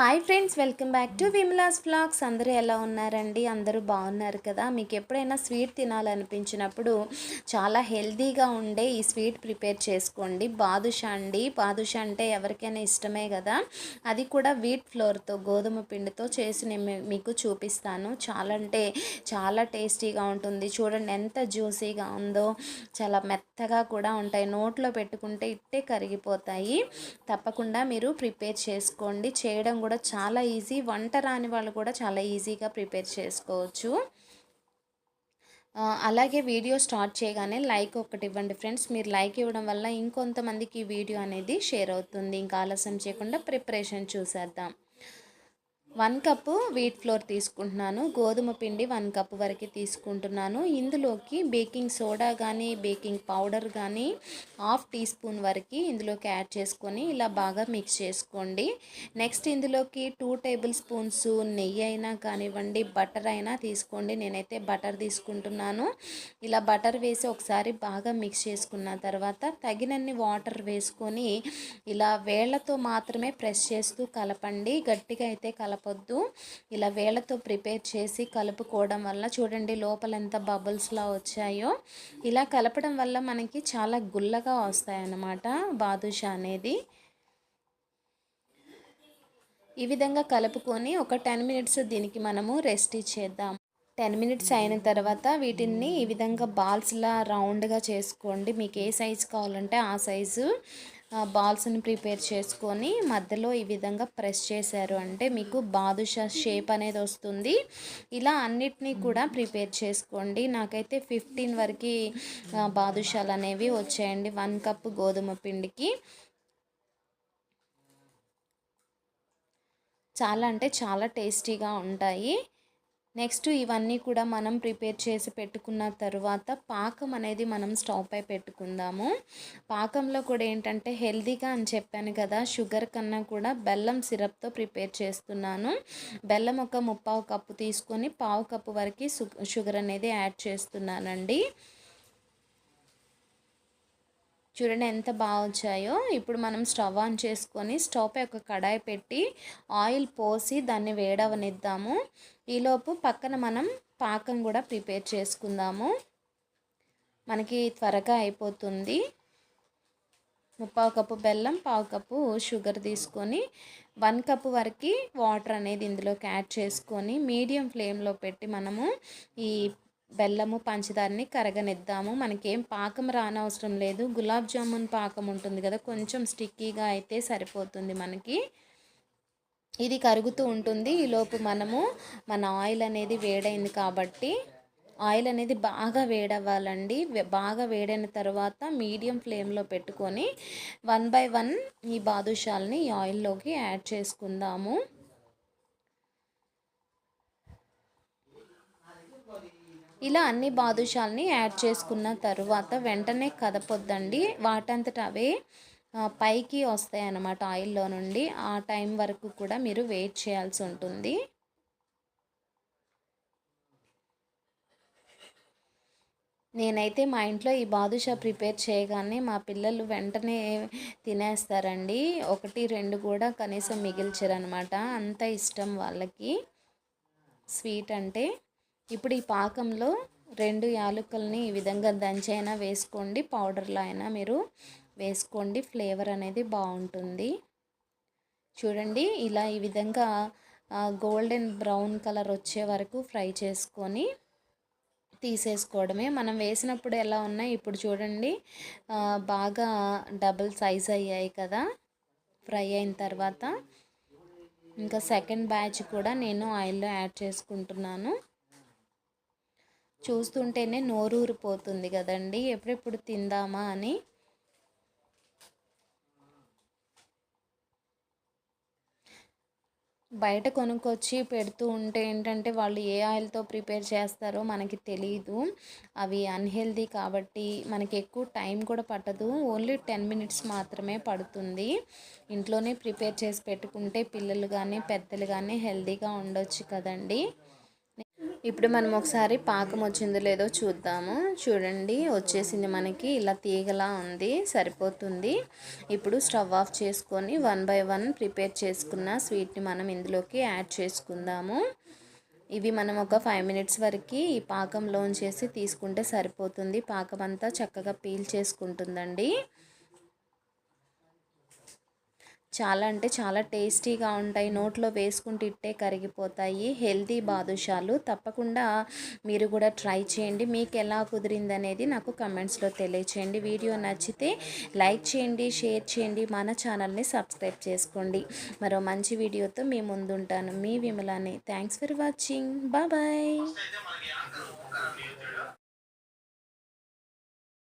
Hi friends welcome back to Vimala's vlogs అందరూ ఎలా ఉన్నారండి? అందరూ బాగున్నారు కదా? మీకు ఎప్పుడైనా స్వీట్ తినాలనిపించినప్పుడు చాలా హెల్తీగా ఉండే ఈ స్వీట్ ప్రిపేర్ చేసుకోండి. బాదుషా అండి. బాదుషా అంటే ఎవరికైనా ఇష్టమే కదా? అది కూడా వీట్ ఫ్లోర్తో గోధుమ పిండితో చేసి నేను మీకు చూపిస్తాను. చాలా అంటే చాలా టేస్టీగా ఉంటుంది. చూడండి ఎంత జ్యూసీగా ఉందో చాలా మెత్తగా కూడా ఉంటాయి. నోట్లో పెట్టుకుంటే ఇట్టే కరిగిపోతాయి. తప్పకుండా మీరు ప్రిపేర్ చేసుకోండి. చేయడం కూడా కూడా చాలా ఈజీ. వంట రాని వాళ్ళు కూడా చాలా ఈజీగా ప్రిపేర్ చేసుకోవచ్చు. అలాగే వీడియో స్టార్ట్ చేయగానే లైక్ ఒకటి ఇవ్వండి ఫ్రెండ్స్. మీరు లైక్ ఇవ్వడం వల్ల ఇంకొంతమందికి ఈ వీడియో అనేది షేర్ అవుతుంది. ఇంకా ఆలస్యం చేయకుండా ప్రిపరేషన్ చూసేద్దాం. వన్ కప్పు వీట్ ఫ్లోర్ తీసుకుంటున్నాను. గోధుమ పిండి వన్ కప్ వరకు తీసుకుంటున్నాను. ఇందులోకి బేకింగ్ సోడా కానీ బేకింగ్ పౌడర్ కానీ హాఫ్ టీ స్పూన్ వరకు ఇందులోకి యాడ్ చేసుకొని ఇలా బాగా మిక్స్ చేసుకోండి. నెక్స్ట్ ఇందులోకి టూ టేబుల్ స్పూన్స్ నెయ్యి అయినా కానివ్వండి బటర్ అయినా తీసుకోండి. నేనైతే బటర్ తీసుకుంటున్నాను. ఇలా బటర్ వేసి ఒకసారి బాగా మిక్స్ చేసుకున్న తర్వాత తగినన్ని వాటర్ వేసుకొని ఇలా వేళ్ళతో మాత్రమే ప్రెస్ చేస్తూ కలపండి. గట్టిగా అయితే కలప కలపొద్దు ఇలా వేళ్ళతో ప్రిపేర్ చేసి కలుపుకోవడం వల్ల చూడండి లోపల ఎంత బబుల్స్లా వచ్చాయో. ఇలా కలపడం వల్ల మనకి చాలా గుల్లగా వస్తాయన్నమాట బాదుషా అనేది. ఈ విధంగా కలుపుకొని ఒక టెన్ మినిట్స్ దీనికి మనము రెస్ట్ ఇచ్చేద్దాం. టెన్ మినిట్స్ అయిన తర్వాత వీటిని ఈ విధంగా బాల్స్లా రౌండ్గా చేసుకోండి. మీకు ఏ సైజు కావాలంటే ఆ సైజు. బాల్స్ని ప్రిపేర్ చేసుకొని మధ్యలో ఈ విధంగా ప్రెస్ చేశారు. అంటే మీకు బాదుషా షేప్ అనేది వస్తుంది. ఇలా అన్నిటినీ కూడా ప్రిపేర్ చేసుకోండి. నాకైతే ఫిఫ్టీన్ వరకు బాదుషాలు అనేవి వచ్చాయండి. వన్ కప్ గోధుమ పిండికి. చాలా అంటే చాలా టేస్టీగా ఉంటాయి. నెక్స్ట్ ఇవన్నీ కూడా మనం ప్రిపేర్ చేసి పెట్టుకున్న తర్వాత పాకం అనేది మనం స్టవ్ పై పెట్టుకుందాము. పాకంలో కూడా ఏంటంటే హెల్దీగా అని చెప్పాను కదా షుగర్ కన్నా కూడా బెల్లం సిరప్తో ప్రిపేర్ చేస్తున్నాను. బెల్లం ఒక ముప్పావు కప్పు తీసుకొని పావు కప్పు వరకు షుగర్ అనేది యాడ్ చేస్తున్నానండి. చూడండి ఎంత బాగా వచ్చాయో ఇప్పుడు మనం స్టవ్ ఆన్ చేసుకొని స్టవ్ ఒక కడాయి పెట్టి ఆయిల్ పోసి దాన్ని వేడవనిద్దాము. ఈలోపు పక్కన మనం పాకం కూడా ప్రిపేర్ చేసుకుందాము. మనకి త్వరగా అయిపోతుంది. ముప్పావు కప్పు బెల్లం పావు కప్పు షుగర్ తీసుకొని వన్ కప్పు వరకు వాటర్ అనేది ఇందులోకి యాడ్ చేసుకొని మీడియం ఫ్లేమ్లో పెట్టి మనము ఈ బెల్లము పంచదారని కరగనిద్దాము. మనకేం పాకం రానవసరం లేదు. గులాబ్ జామున్ పాకం ఉంటుంది కదా కొంచెం స్టిక్కీగా అయితే సరిపోతుంది మనకి. ఇది కరుగుతూ ఉంటుంది. ఈలోపు మనము మన ఆయిల్ అనేది వేడైంది కాబట్టి ఆయిల్ అనేది బాగా వేడవ్వాలండి. బాగా వేడైన తర్వాత మీడియం ఫ్లేమ్లో పెట్టుకొని వన్ బై వన్ ఈ బాదుషాల్ని ఈ ఆయిల్లోకి యాడ్ చేసుకుందాము. ఇలా అన్ని బాదుషాల్ని యాడ్ చేసుకున్న తర్వాత వెంటనే కదపొద్దండి. వాటంతట అవే పైకి వస్తాయి అన్నమాట ఆయిల్లో నుండి. ఆ టైం వరకు కూడా మీరు వెయిట్ చేయాల్సి ఉంటుంది. నేనైతే మా ఇంట్లో ఈ బాదుషా ప్రిపేర్ చేయగానే మా పిల్లలు వెంటనే తినేస్తారండి. ఒకటి రెండు కూడా కనీసం మిగిల్చరనమాట అంత ఇష్టం వాళ్ళకి. స్వీట్ అంటే ఇప్పుడు ఈ పాకంలో రెండు యాలకుల్ని ఈ విధంగా దంచైనా వేసుకోండి. పౌడర్లో అయినా మీరు వేసుకోండి. ఫ్లేవర్ అనేది బాగుంటుంది. చూడండి ఇలా ఈ విధంగా గోల్డెన్ బ్రౌన్ కలర్ వచ్చే వరకు ఫ్రై చేసుకొని తీసేసుకోవడమే. మనం వేసినప్పుడు ఎలా ఉన్నాయి? ఇప్పుడు చూడండి బాగా డబుల్ సైజ్ అయ్యాయి కదా. ఫ్రై అయిన తర్వాత ఇంకా సెకండ్ బ్యాచ్ కూడా నేను ఆయిల్లో యాడ్ చేసుకుంటున్నాను. చూస్తుంటేనే నోరూరిపోతుంది కదండి. ఎప్పుడెప్పుడు తిందామా అని. బయట కొనుక్కొచ్చి పెడుతూ ఉంటే ఏంటంటే వాళ్ళు ఏ ఆయిల్తో ప్రిపేర్ చేస్తారో మనకి తెలియదు అవి అన్హెల్దీ కాబట్టి మనకి ఎక్కువ టైం కూడా పట్టదు. ఓన్లీ టెన్ మినిట్స్ మాత్రమే పడుతుంది. ఇంట్లోనే ప్రిపేర్ చేసి పెట్టుకుంటే పిల్లలు కానీ పెద్దలు కానీ హెల్దీగా ఉండొచ్చు కదండి. ఇప్పుడు మనం ఒకసారి పాకం వచ్చిందో లేదో చూద్దాము. చూడండి వచ్చేసింది మనకి. ఇలా తీగలా ఉంది సరిపోతుంది. ఇప్పుడు స్టవ్ ఆఫ్ చేసుకొని వన్ బై వన్ ప్రిపేర్ చేసుకున్న స్వీట్ని మనం ఇందులోకి యాడ్ చేసుకుందాము. ఇవి మనం ఒక ఫైవ్ మినిట్స్ వరకు ఈ పాకంలోంచేసి తీసుకుంటే సరిపోతుంది. పాకం అంతా చక్కగా పీల్ చేసుకుంటుందండి. చాలా అంటే చాలా టేస్టీగా ఉంటాయి. నోట్లో వేసుకుంటే ఇట్టే కరిగిపోతాయి. హెల్తీ బాదుషాలు. తప్పకుండా మీరు కూడా ట్రై చేయండి. మీకు ఎలా కుదిరింది అనేది నాకు కమెంట్స్లో తెలియచేయండి. వీడియో నచ్చితే లైక్ చేయండి షేర్ చేయండి మన ఛానల్ని సబ్స్క్రైబ్ చేసుకోండి. మరో మంచి వీడియోతో మీ ముందుంటాను. మీ విమలాని. Thanks for watching. బాయ్.